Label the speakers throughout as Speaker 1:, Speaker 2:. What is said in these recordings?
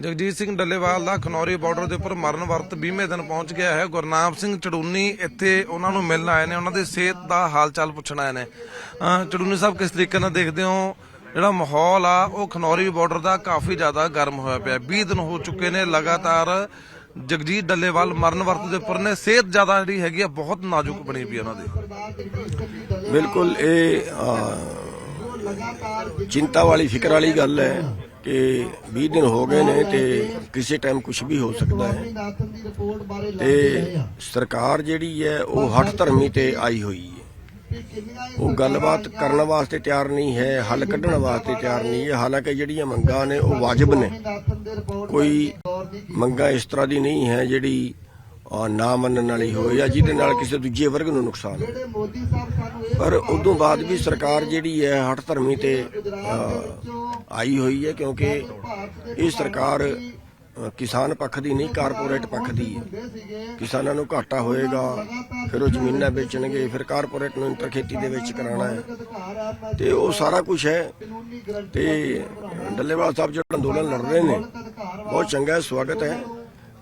Speaker 1: ਜਗਜੀਤ ਸਿੰਘ ਡੱਲੇਵਾਲ ਦਾ ਖਨੌਰੀ ਬਾਰਡਰ ਦੇ ਉੱਪਰ ਮਰਨ ਵਰਤ 20ਵੇਂ ਦਿਨ ਪਹੁੰਚ ਗਿਆ ਹੈ। ਗੁਰਨਾਮ ਸਿੰਘ ਚੜੂਨੀ ਇੱਥੇ ਉਹਨਾਂ ਨੂੰ ਮਿਲਣ ਆਏ ਨੇ। ਉਹਨਾਂ ਦੀ ਸਿਹਤ ਦਾ ਹਾਲ ਚਾਲ ਪੁੱਛਣ ਆਏ ਨੇ। ਚੜੂਨੀ ਸਾਹਿਬ, ਕਿਸ ਤਰੀਕੇ ਨਾਲ ਦੇਖਦੇ ਹੋ? ਜਿਹੜਾ ਮਾਹੌਲ ਆ, ਉਹ ਖਨੌਰੀ ਬਾਰਡਰ ਦਾ ਕਾਫੀ ਜ਼ਿਆਦਾ ਗਰਮ ਹੋਇਆ ਪਿਆ। 20 ਦਿਨ ਹੋ ਚੁੱਕੇ ਨੇ ਲਗਾਤਾਰ ਜਗਜੀਤ ਡੱਲੇਵਾਲ ਮਰਨ ਵਰਤ ਦੇ ਉੱਪਰ ਨੇ। ਸਿਹਤ ਜ਼ਿਆਦਾ ਜਿਹੜੀ ਹੈਗੀ ਆ, ਬਹੁਤ ਨਾਜ਼ੁਕ ਬਣੀ ਪਈ ਉਹਨਾਂ ਦੀ।
Speaker 2: ਬਿਲਕੁਲ, ਇਹ ਚਿੰਤਾ ਵਾਲੀ, ਫਿਕਰ ਵਾਲੀ ਗੱਲ ਹੈ। ਕਿ 20 ਦਿਨ ਹੋ ਗਏ ਨੇ ਤੇ ਕਿਸੇ ਟਾਈਮ ਕੁਝ ਵੀ ਹੋ ਸਕਦਾ ਹੈ। ਤੇ ਸਰਕਾਰ ਜਿਹੜੀ ਹੈ, ਉਹ ਹੱਠ ਧਰਮੀ ਤੇ ਆਈ ਹੋਈ ਹੈ। ਉਹ ਗੱਲਬਾਤ ਕਰਨ ਵਾਸਤੇ ਤਿਆਰ ਨਹੀਂ ਹੈ, ਹੱਲ ਕੱਢਣ ਵਾਸਤੇ ਤਿਆਰ ਨਹੀਂ ਹੈ। ਹਾਲਾਂਕਿ ਜਿਹੜੀਆਂ ਮੰਗਾਂ ਨੇ, ਉਹ ਵਾਜਬ ਨੇ। ਕੋਈ ਮੰਗਾਂ ਇਸ ਤਰ੍ਹਾਂ ਦੀ ਨਹੀਂ ਹੈ ਜਿਹੜੀ ਨਾ ਮੰਨਣ ਵਾਲੀ ਹੋਏ ਜਾਂ ਜਿਹਦੇ ਨਾਲ ਕਿਸੇ ਦੂਜੇ ਵਰਗ ਨੂੰ ਨੁਕਸਾਨ ਪਰ ਉਦੋਂ ਬਾਅਦ ਵੀ ਸਰਕਾਰ ਜਿਹੜੀ ਹੈ ਹੱਠ ਧਰਮੀ ਤੇ ਆਈ ਹੋਈ ਹੈ ਕਿਉਂਕਿ ਇਹ ਸਰਕਾਰ ਕਿਸਾਨ ਪੱਖ ਦੀ ਨਹੀਂ, ਕਾਰਪੋਰੇਟ ਪੱਖ ਦੀ। ਹੈ ਕਿਸਾਨਾਂ ਨੂੰ ਘਾਟਾ ਹੋਏਗਾ, ਫਿਰ ਉਹ ਜ਼ਮੀਨਾਂ ਵੇਚਣਗੇ, ਫਿਰ ਕਾਰਪੋਰੇਟ ਨੂੰ ਇੰਟਰ ਖੇਤੀ ਦੇ ਵਿੱਚ ਕਰਾਉਣਾ ਹੈ। ਤੇ ਉਹ ਸਾਰਾ ਕੁਝ ਹੈ। ਤੇ ਡੱਲੇਵਾਲ ਸਾਹਿਬ ਜਿਹੜਾ ਅੰਦੋਲਨ ਲੜ ਰਹੇ ਨੇ, ਬਹੁਤ ਚੰਗਾ ਸਵਾਗਤ ਹੈ।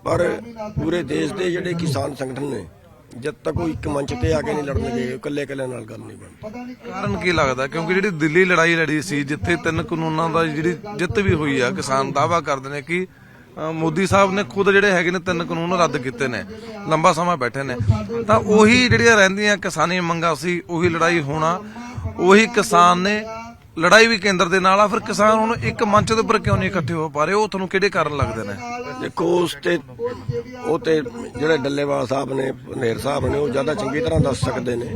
Speaker 2: ਪਰ ਪੂਰੇ ਦੇਸ਼ ਦੇ ਜਿਹੜੇ ਕਿਸਾਨ ਸੰਗਠਨ ਨੇ ਜਦ ਤੱਕ ਉਹ ਇੱਕ ਮੰਚ ਤੇ ਆ ਕੇ ਨਹੀਂ ਲੜਨਗੇ ਇਕੱਲੇ ਇਕੱਲੇ ਨਾਲ ਗੱਲ ਨਹੀਂ ਬਣਦੀ।
Speaker 1: ਕਾਰਨ ਕੀ ਲੱਗਦਾ? ਕਿਉਂਕਿ ਜਿਹੜੀ ਦਿੱਲੀ ਲੜਾਈ ਲੜੀ ਸੀ ਜਿੱਥੇ ਤਿੰਨ ਕਾਨੂੰਨਾਂ ਦਾ ਜਿਹੜੀ ਜਿੱਤ ਵੀ ਹੋਈ ਆ ਕਿਸਾਨ ਦਾਵਾ ਕਰਦੇ ਨੇ ਕਿ ਅ, ਮੋਦੀ ਸਾਹਿਬ ਨੇ ਖੁਦ ਜਿਹੜੇ ਹੈਗੇ ਨੇ ਤਿੰਨ ਕਾਨੂੰਨ ਰੱਦ ਕੀਤੇ ਨੇ ਲੰਬਾ ਸਮਾਂ ਬੈਠੇ ਨੇ। ਤਾਂ ਉਹੀ ਜਿਹੜੀਆਂ ਰਹਿੰਦੀਆਂ ਕਿਸਾਨੀ ਮੰਗਾਂ ਸੀ ਉਹੀ ਲੜਾਈ ਹੋਣਾ ਉਹੀ ਕਿਸਾਨ ਨੇ ਲੜਾਈ ਵੀ ਕੇਂਦਰ ਦੇ ਨਾਲ ਆ, ਫਿਰ ਕਿਸਾਨ ਹੁਣ ਇੱਕ ਮੰਚ ਦੇ ਉੱਪਰ ਕਿਉਂ ਨਹੀਂ ਇਕੱਠੇ ਹੋ ਪਾ ਰਹੇ? ਉਹ ਤੁਹਾਨੂੰ ਕਿਹੜੇ ਕਾਰਨ ਲੱਗਦੇ ਨੇ?
Speaker 2: ਦੇਖੋ, ਉਸ ਤੇ ਉਹ ਤੇ ਜਿਹੜੇ ਡੱਲੇਵਾਲ ਸਾਹਿਬ ਨੇ ਨੇਰ ਸਾਹਿਬ ਨੇ, ਉਹ ਜ਼ਿਆਦਾ ਚੰਗੀ ਤਰ੍ਹਾਂ ਦੱਸ ਸਕਦੇ ਨੇ।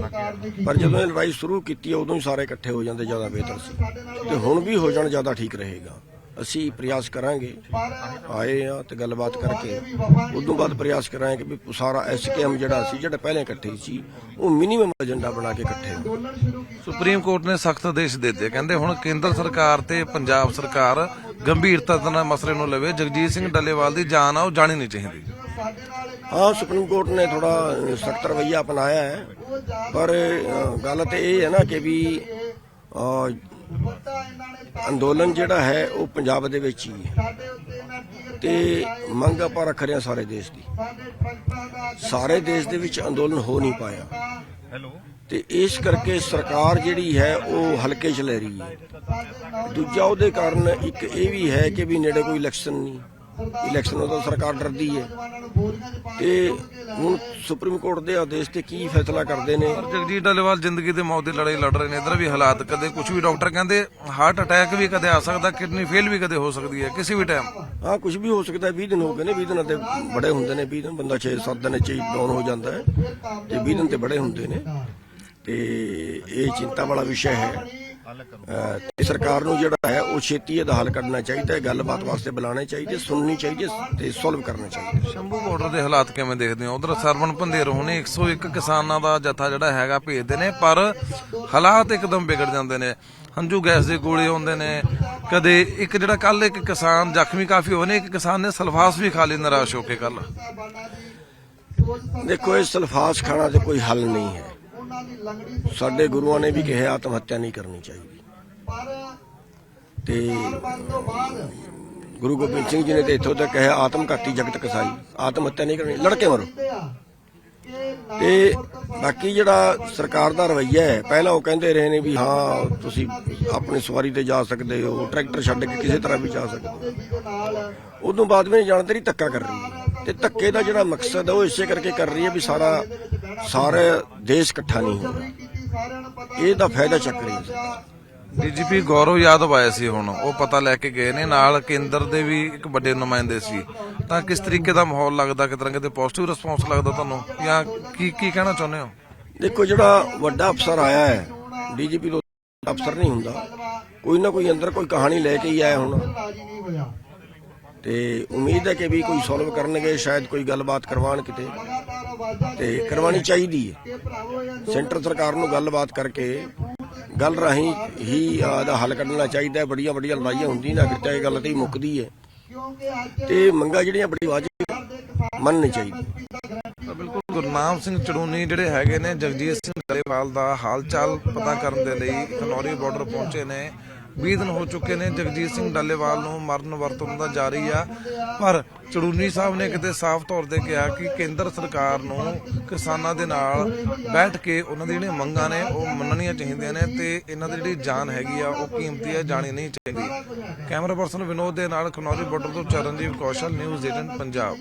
Speaker 2: ਪਰ ਜਦੋਂ ਇਹ ਲੜਾਈ ਸ਼ੁਰੂ ਕੀਤੀ, ਉਦੋਂ ਹੀ ਸਾਰੇ ਇਕੱਠੇ ਹੋ ਜਾਂਦੇ, ਜ਼ਿਆਦਾ ਬਿਹਤਰ ਸੀ। ਤੇ ਹੁਣ ਵੀ ਹੋ ਜਾਣ, ਜ਼ਿਆਦਾ ਠੀਕ ਰਹੇਗਾ। ਅਸੀਂ ਪ੍ਰਯਾਸ ਕਰਾਂਗੇ। ਆਏ ਆ ਤੇ ਗੱਲਬਾਤ ਕਰਕੇ। ਉਦੋਂ ਬਾਅਦ ਪ੍ਰਯਾਸ ਕਰਾਂਗੇ ਕਿ ਵੀ ਸਾਰਾ ਐਸਕੇਐਮ ਜਿਹੜਾ ਸੀ ਜਿਹੜਾ ਪਹਿਲੇ ਇਕੱਠੇ ਸੀ ਉਹ ਮਿਨੀਮਮ ਏਜੰਡਾ ਬਣਾ ਕੇ ਇਕੱਠੇ
Speaker 1: ਸੁਪਰੀਮ ਕੋਰਟ ਨੇ ਸਖਤ ਆਦੇਸ਼ ਦੇ ਦਿੱਤੇ। ਕਹਿੰਦੇ ਹੁਣ ਕੇਂਦਰ ਸਰਕਾਰ ਤੇ ਪੰਜਾਬ ਸਰਕਾਰ ਗੰਭੀਰਤਾ ਨਾਲ ਮਸਲੇ ਨੂੰ ਲਵੇ। ਜਗਜੀਤ ਸਿੰਘ ਡੱਲੇਵਾਲ ਦੀ ਜਾਨ ਆ ਉਹ ਜਾਣੀ ਨਹੀਂ ਚਾਹੀਦੀ।
Speaker 2: ਹਾਂ ਸੁਪਰੀਮ ਕੋਰਟ ਨੇ ਥੋੜਾ ਸਖਤ ਰਵੱਈਆ ਅਪਣਾਇਆ ਹੈ। ਪਰ ਗੱਲ ਤੇ ਇਹ ਹੈ ਨਾ ਕਿ ਵੀ ਅੰਦੋਲਨ ਜਿਹੜਾ ਹੈ ਉਹ ਪੰਜਾਬ ਦੇ ਵਿੱਚ ਹੀ ਹੈ। ਤੇ ਮੰਗ ਆਪਾਂ ਰੱਖ ਰਹੇ ਹਾਂ ਸਾਰੇ ਦੇਸ਼ ਦੀ। ਸਾਰੇ ਦੇਸ਼ ਦੇ ਵਿੱਚ ਅੰਦੋਲਨ ਹੋ ਨਹੀਂ ਪਾਇਆ। ਤੇ ਇਸ ਕਰਕੇ ਸਰਕਾਰ ਜਿਹੜੀ ਹੈ ਉਹ ਹਲਕੇ ਚ ਲੈ ਰਹੀ ਹੈ। ਦੂਜਾ ਉਹਦੇ ਕਾਰਨ ਇੱਕ ਇਹ ਵੀ ਹੈ ਕਿ ਵੀ ਨੇੜੇ ਕੋਈ ਇਲੈਕਸ਼ਨ ਨਹੀਂ। ਇਲੈਕਸ਼ਨ ਤੋਂ ਸਰਕਾਰ ਡਰਦੀ ਹੈ। ਤੇ ਹੁਣ ਸੁਪਰੀਮ ਕੋਰਟ ਦੇ ਆਦੇਸ਼ ਤੇ ਕੀ ਫੈਸਲਾ ਕਰਦੇ ਨੇ?
Speaker 1: ਜਗਜੀਤ ਡੱਲੇਵਾਲ ਜ਼ਿੰਦਗੀ ਤੇ ਮੌਤ ਦੀ ਲੜਾਈ ਲੜ ਰਹੇ ਨੇ। ਇਧਰ ਵੀ ਹਾਲਾਤ ਕਦੇ ਕੁਝ ਵੀ ਡਾਕਟਰ ਕਹਿੰਦੇ ਹਾਰਟ ਅਟੈਕ ਵੀ ਕਦੇ ਆ ਸਕਦਾ ਕਿਡਨੀ ਫੇਲ ਵੀ ਕਦੇ ਹੋ ਸਕਦੀ ਹੈ ਕਿਸੇ ਵੀ ਟਾਈਮ
Speaker 2: ਹਾਂ ਕੁਝ ਵੀ ਹੋ ਸਕਦਾ 20 ਦਿਨ ਹੋ ਗਏ ਨੇ 20 ਦਿਨਾਂ ਤੇ ਬੜੇ ਹੁੰਦੇ ਨੇ 20 ਦਿਨ ਬੰਦਾ 6-7 ਦਿਨ ਚ ਹੀ ਡਾਊਨ ਹੋ ਜਾਂਦਾ ਹੈ। ਤੇ 20 ਦਿਨ ਤੇ ਬੜੇ ਹੁੰਦੇ ਨੇ। ਤੇ ਇਹ ਚਿੰਤਾ ਵਾਲਾ ਵਿਸ਼ਾ ਹੈ। ਤੇ ਸਰਕਾਰ ਨੂੰ ਜਿਹੜਾ ਹੈ ਉਹ ਛੇਤੀ ਇਹਦਾ ਹੱਲ ਕੱਢਣਾ ਚਾਹੀਦਾ ਹੈ ਗੱਲਬਾਤ ਵਾਸਤੇ ਬੁਲਾਉਣੇ ਚਾਹੀਦੇ ਸੁਣਨੀ ਚਾਹੀਦੀ ਹੈ ਤੇ ਸੋਲਵ ਕਰਨਾ ਚਾਹੀਦਾ
Speaker 1: ਸ਼ੰਭੂ ਬਾਰਡਰ ਦੇ ਹਾਲਾਤ ਕਿਵੇਂ ਦੇਖਦੇ ਹੋ? ਉਧਰ ਸਰਵਣ ਪੰਧੇਰ ਹੋਣੇ 101 ਕਿਸਾਨਾਂ ਦਾ ਜਥਾ ਜਿਹੜਾ ਹੈਗਾ ਭੇਜਦੇ ਨੇ ਪਰ ਹਾਲਾਤ ਇੱਕਦਮ ਵਿਗੜ ਜਾਂਦੇ ਨੇ। ਹੰਝੂ ਗੈਸ ਦੇ ਗੋਲੇ ਆਉਂਦੇ ਨੇ। ਕਦੇ ਇੱਕ ਜਿਹੜਾ ਕੱਲ ਇੱਕ ਕਿਸਾਨ ਜ਼ਖਮੀ ਕਾਫੀ ਹੋਏ ਨੇ ਇੱਕ ਕਿਸਾਨ ਨੇ ਸਲਫਾਸ ਵੀ ਖਾ ਲਈ ਨਿਰਾਸ਼ ਹੋ ਕੇ ਕੱਲ
Speaker 2: ਦੇਖੋ ਇਹ ਸਲਫਾਸ ਖਾਣਾ ਤੇ ਕੋਈ ਹੱਲ ਨਹੀਂ ਹੈ। ਸਾਡੇ ਗੁਰੂਆਂ ਨੇ ਵੀ ਕਿਹਾ ਆਤਮ ਹੱਤਿਆ ਨਹੀਂ ਕਰਨੀ ਚਾਹੀਦੀ। ਤੇ ਗੁਰੂ ਗੋਬਿੰਦ ਸਿੰਘ ਜੀ ਨੇ ਤੇ ਇੱਥੋਂ ਤੱਕ ਕਿਹਾ ਆਤਮ ਘਾਤੀ ਜਗਤ ਕਸਾਈ। ਆਤਮ ਹੱਤਿਆ ਨਹੀਂ ਕਰਨੀ ਲੜਕੇ ਮਰੋ। ਤੇ ਬਾਕੀ ਜਿਹੜਾ ਸਰਕਾਰ ਦਾ ਰਵੱਈਆ ਹੈ ਪਹਿਲਾਂ ਉਹ ਕਹਿੰਦੇ ਰਹੇ ਨੇ ਵੀ ਹਾਂ ਤੁਸੀਂ ਆਪਣੀ ਸਵਾਰੀ ਤੇ ਜਾ ਸਕਦੇ ਹੋ ਟਰੈਕਟਰ ਛੱਡ ਕੇ ਕਿਸੇ ਤਰ੍ਹਾਂ ਵੀ ਜਾ ਸਕਦੇ ਹੋ। ਉਦੋਂ ਬਾਅਦ ਵੀ ਜਾਣਦੇ ਨਹੀਂ ਧੱਕਾ ਕਰ ਰਹੀ ਹੈ। ਤੇ ਧੱਕੇ ਦਾ ਜਿਹੜਾ ਮਕਸਦ ਹੈ ਉਹ ਇਸੇ ਕਰਕੇ ਕਰ ਰਹੀ ਹੈ ਵੀ ਸਾਰਾ ਸਾਰੇ ਦੇਸ਼ ਇਕੱਠਾ ਨਹੀਂ ਹੋ ਰਿਹਾ। ਇਹ ਦਾ ਫਾਇਦਾ ਚੱਕ ਰਹੀ ਹੈ।
Speaker 1: ਡੀਜੀਪੀ ਗੌਰਵ ਯਾਦਵ ਆਏ ਸੀ ਹੁਣ। ਉਹ ਪਤਾ ਲੈ ਕੇ ਗਏ ਨੇ। ਨਾਲ ਕੇਂਦਰ ਦੇ ਵੀ ਇੱਕ ਵੱਡੇ ਨੁਮਾਇੰਦੇ ਸੀ। ਤਾਂ ਕਿਸ ਤਰੀਕੇ ਦਾ ਮਾਹੌਲ ਲੱਗਦਾ? ਕਿ ਕਿਤੇ ਪੋਜ਼ਿਟਿਵ ਰਿਸਪੌਂਸ ਲੱਗਦਾ ਤੁਹਾਨੂੰ? ਜਾਂ ਕੀ ਕੀ ਕਹਿਣਾ ਚਾਹੁੰਦੇ ਹੋ?
Speaker 2: ਦੇਖੋ, ਜਿਹੜਾ ਵੱਡਾ ਅਫਸਰ ਆਇਆ ਹੈ, ਡੀਜੀਪੀ ਤੋਂ ਅਫਸਰ ਨਹੀਂ ਹੁੰਦਾ। ਕੋਈ ਨਾ ਕੋਈ ਅੰਦਰ ਕੋਈ ਕਹਾਣੀ ਲੈ ਕੇ ਹੀ ਆਇਆ ਹੁਣ। ਤੇ ਉਮੀਦ ਹੈ ਕਿ ਵੀ ਕੋਈ ਸੋਲਵ ਕਰਨਗੇ, ਸ਼ਾਇਦ ਕੋਈ ਗੱਲਬਾਤ ਕਰਵਾਉਣ ਕਿਤੇ। ਤੇ ਕਰਵਾਉਣੀ ਚਾਹੀਦੀ ਹੈ। ਸੈਂਟਰ ਸਰਕਾਰ ਨੂੰ ਗੱਲਬਾਤ ਕਰਕੇ ਗੱਲ ਰਾਹੀਂ ਹੀ ਦਾ ਹੱਲ ਕੱਢਣਾ ਚਾਹੀਦਾ ਹੈ ਬੜੀਆਂ ਵੱਡੀਆਂ ਲੜਾਈਆਂ ਹੁੰਦੀਆਂ ਨੇ ਅਗਰ ਇਹ ਗੱਲ ਤੇ ਹੀ ਮੁੱਕਦੀ ਹੈ। ਤੇ ਮੰਗਾ ਜਿਹੜੀਆਂ ਬੜੀ ਵਾਜਬ ਮੰਨਣੀ ਚਾਹੀਦੀ।
Speaker 1: ਬਿਲਕੁਲ ਗੁਰਨਾਮ ਸਿੰਘ ਚੜੂਨੀ ਜਿਹੜੇ ਹੈਗੇ ਨੇ, ਜਗਜੀਤ ਸਿੰਘ ਗਰੇਵਾਲ ਦਾ ਹਾਲ ਚਾਲ ਪਤਾ ਕਰਨ ਦੇ ਲਈ ਖਨੌਰੀ ਬਾਰਡਰ ਪਹੁੰਚੇ ਨੇ। 20 ਦਿਨ ਹੋ ਚੁੱਕੇ ਨੇ ਜਗਜੀਤ ਸਿੰਘ ਡੱਲੇਵਾਲ ਨੂੰ ਮਰਨ ਵਰਤ ਦਾ ਜਾਰੀ ਆ। ਪਰ ਚੜੂਨੀ ਸਾਹਿਬ ਨੇ ਕਿਤੇ ਸਾਫ਼ ਤੌਰ ਤੇ ਕਿਹਾ ਕਿ ਕੇਂਦਰ ਸਰਕਾਰ ਨੂੰ ਕਿਸਾਨਾਂ ਦੇ ਨਾਲ ਬੈਠ ਕੇ ਉਹਨਾਂ ਦੀ ਜਿਹੜੀਆਂ ਮੰਗਾਂ ਨੇ, ਉਹ ਮੰਨਣੀਆਂ ਚਾਹੀਦੀਆਂ ਨੇ ਤੇ ਇਹਨਾਂ ਦੀ ਜਿਹੜੀ ਜਾਨ ਹੈਗੀ ਆ, ਉਹ ਕੀਮਤੀ ਆ, ਜਾਣੀ ਨਹੀਂ ਚਾਹੀਦੀ। ਕੈਮਰਾ ਪਰਸਨ ਵਿਨੋਦ ਦੇ ਨਾਲ ਖਨੌਰੀ ਬਾਰਡਰ ਤੋਂ ਚਰਨਜੀਤ ਕੌਸ਼ਲ ਨਿਊਜ਼ 18 ਪੰਜਾਬ।